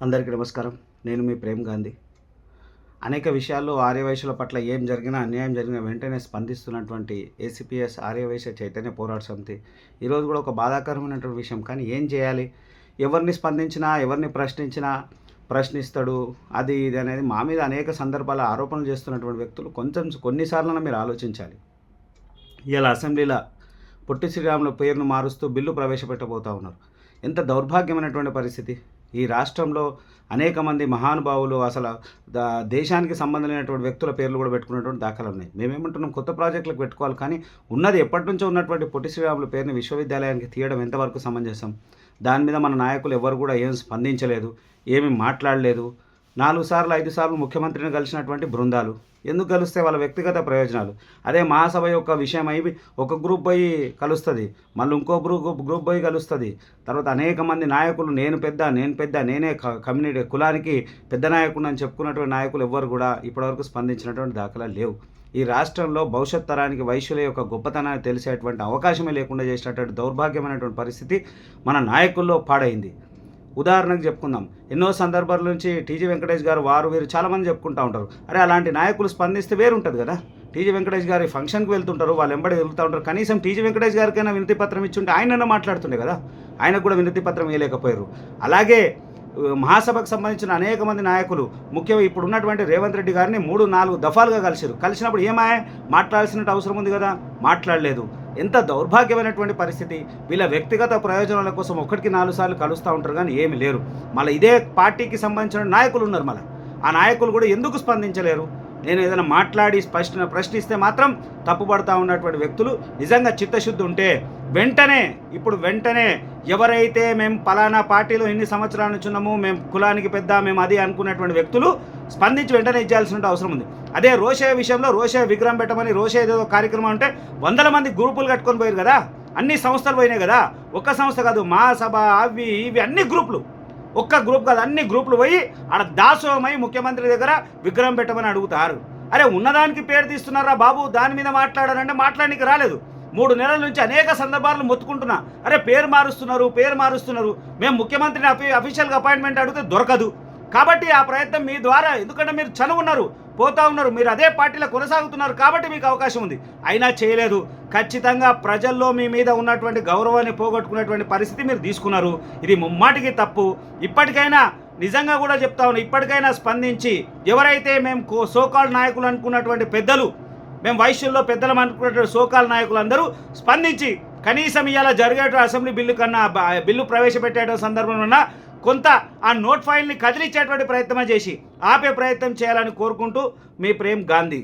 అందరికీ నమస్కారం. నేను మీ ప్రేమ్ గాంధీ. అనేక విషయాల్లో ఆర్యవైశ్యుల పట్ల ఏం జరిగినా అన్యాయం జరిగినా వెంటనే స్పందిస్తున్నటువంటి ఏసీపీఎస్ ఆర్యవైశ్య చైతన్య పోరాట సమితి ఈరోజు కూడా ఒక బాధాకరమైనటువంటి విషయం. కానీ ఏం చేయాలి? ఎవరిని స్పందించినా ఎవరిని ప్రశ్నించినా ప్రశ్నిస్తాడు. అది ఇది అనేది మా మీద అనేక సందర్భాల ఆరోపణలు చేస్తున్నటువంటి వ్యక్తులు కొంచెం కొన్నిసార్లు మీరు ఆలోచించాలి. ఇలా అసెంబ్లీలో పొట్టి శ్రీరాముల పేరును మారుస్తూ బిల్లు ప్రవేశపెట్టబోతా ఉన్నారు. ఎంత దౌర్భాగ్యమైనటువంటి పరిస్థితి. ఈ రాష్ట్రంలో అనేక మంది మహానుభావులు అసలు దేశానికి సంబంధం లేనటువంటి వ్యక్తుల పేర్లు కూడా పెట్టుకున్నటువంటి దాఖలు ఉన్నాయి. మేమేమంటున్నాం? కొత్త ప్రాజెక్టులకు పెట్టుకోవాలి. కానీ ఉన్నది ఎప్పటి నుంచో ఉన్నటువంటి పొట్టి శ్రీరాముల పేరుని విశ్వవిద్యాలయానికి తీయడం ఎంతవరకు సమంజసం? దాని మీద మన నాయకులు ఎవరు కూడా ఏం స్పందించలేదు ఏమీ మాట్లాడలేదు. నాలుగు సార్లు ఐదు సార్లు ముఖ్యమంత్రిని కలిసినటువంటి బృందాలు. ఎందుకు కలిస్తే వాళ్ళ వ్యక్తిగత ప్రయోజనాలు? అదే మహాసభ యొక్క విషయం అయి ఒక గ్రూప్ పోయి కలుస్తుంది మళ్ళీ ఇంకో గ్రూప్ గ్రూప్ పోయి కలుస్తుంది. తర్వాత అనేక మంది నాయకులు నేను పెద్ద నేను పెద్ద నేనే క- కమ్యూనిటీ కులానికి పెద్ద నాయకుడు అని చెప్పుకున్నటువంటి నాయకులు ఎవ్వరు కూడా ఇప్పటివరకు స్పందించినటువంటి దాఖలా లేవు. ఈ రాష్ట్రంలో భవిష్యత్ తరానికి వైశ్యుల యొక్క గొప్పతనాన్ని తెలిసేటువంటి అవకాశమే లేకుండా చేసినటువంటి దౌర్భాగ్యమైనటువంటి పరిస్థితి మన నాయకుల్లో పాడైంది. ఉదాహరణకు చెప్పుకుందాం. ఎన్నో సందర్భాల నుంచి టీజీ వెంకటేష్ గారు వారు వీరు చాలామంది చెప్పుకుంటూ ఉంటారు. అరే అలాంటి నాయకులు స్పందిస్తే వేరు ఉంటుంది కదా టీజీ వెంకటేష్ గారి ఫంక్షన్కి వెళ్తుంటారు వాళ్ళు ఎంబడి వెళ్తూ ఉంటారు. కనీసం టీజీ వెంకటేష్ గారికైనా వినతి పత్రం ఇచ్చుంటే ఆయనన్నా మాట్లాడుతుండే కదా. ఆయనకు కూడా వినతి పత్రం వేయలేకపోయారు అలాగే మహాసభకు సంబంధించిన అనేక మంది నాయకులు ముఖ్యంగా ఇప్పుడు ఉన్నటువంటి రేవంత్ రెడ్డి గారిని మూడు నాలుగు దఫాలుగా కలిసారు కలిసినప్పుడు ఏమాయ? మాట్లాడాల్సిన అవసరం ఉంది కదా? మాట్లాడలేదు. ఎంత దౌర్భాగ్యమైనటువంటి పరిస్థితి. వీళ్ళ వ్యక్తిగత ప్రయోజనాల కోసం ఒకటికి నాలుగు సార్లు కలుస్తూ ఉంటారు కానీ ఏమి లేరు. మళ్ళీ ఇదే పార్టీకి సంబంధించిన నాయకులు ఉన్నారు మళ్ళీ. ఆ నాయకులు కూడా ఎందుకు స్పందించలేరు? నేను ఏదైనా మాట్లాడి స్పష్ట ప్రశ్నిస్తే మాత్రం తప్పుపడతా ఉన్నటువంటి వ్యక్తులు నిజంగా చిత్తశుద్ధి ఉంటే వెంటనే ఇప్పుడు వెంటనే ఎవరైతే మేము పలానా పార్టీలో ఎన్ని సంవత్సరాల నుంచి ఉన్నాము మేము కులానికి పెద్ద మేము అది అనుకున్నటువంటి వ్యక్తులు స్పందించి వెంటనే ఇచ్చాల్సిన అవసరం ఉంది. అదే రోషే విషయంలో రోషే విగ్రహం పెట్టమని రోషే ఏదో కార్యక్రమం అంటే వందల మంది గ్రూపులు కట్టుకొని పోయారు కదా. అన్ని సంస్థలు పోయినాయి కదా. ఒక్క సంస్థ కాదు మహాసభ అవి ఇవి అన్ని గ్రూపులు. ఒక్క గ్రూప్ కాదు అన్ని గ్రూపులు పోయి ఆడ దాసోహమై ముఖ్యమంత్రి దగ్గర విగ్రహం పెట్టమని అడుగుతారు. అరే ఉన్నదానికి పేరు తీస్తున్నారా బాబు? దాని మీద మాట్లాడారంటే మాట్లాడడానికి రాలేదు. మూడు నెలల నుంచి అనేక సందర్భాలను మొత్తుకుంటున్నా. అరే పేరు మారుస్తున్నారు పేరు మారుస్తున్నారు. మేము ముఖ్యమంత్రిని అఫీ అఫీషియల్గా అపాయింట్మెంట్ అడిగితే దొరకదు. కాబట్టి ఆ ప్రయత్నం మీ ద్వారా ఎందుకంటే మీరు చనువున్నారు. పోతా ఉన్నారు. మీరు అదే పార్టీలో కొనసాగుతున్నారు కాబట్టి మీకు అవకాశం ఉంది. అయినా చేయలేదు. ఖచ్చితంగా ప్రజల్లో మీ మీద ఉన్నటువంటి గౌరవాన్ని పోగొట్టుకునేటువంటి పరిస్థితి మీరు తీసుకున్నారు. ఇది ముమ్మాటికి తప్పు. ఇప్పటికైనా నిజంగా కూడా చెప్తా ఉన్నా ఇప్పటికైనా స్పందించి ఎవరైతే మేము కో- సోకాల్ నాయకులు అనుకున్నటువంటి పెద్దలు మేము వైశ్యుల్లో పెద్దలం అనుకున్నటువంటి సోకాల్ నాయకులు అందరూ స్పందించి కనీసం ఇవాళ జరిగే అసెంబ్లీ బిల్లు కన్నా బిల్లు ప్రవేశపెట్టే సందర్భంలో కొంత ఆ నోట్ ఫైల్ని కదిలించేటువంటి ప్రయత్నం చేసి ఆపే ప్రయత్నం చేయాలని కోరుకుంటూ మీ ప్రేమ్ గాంధీ.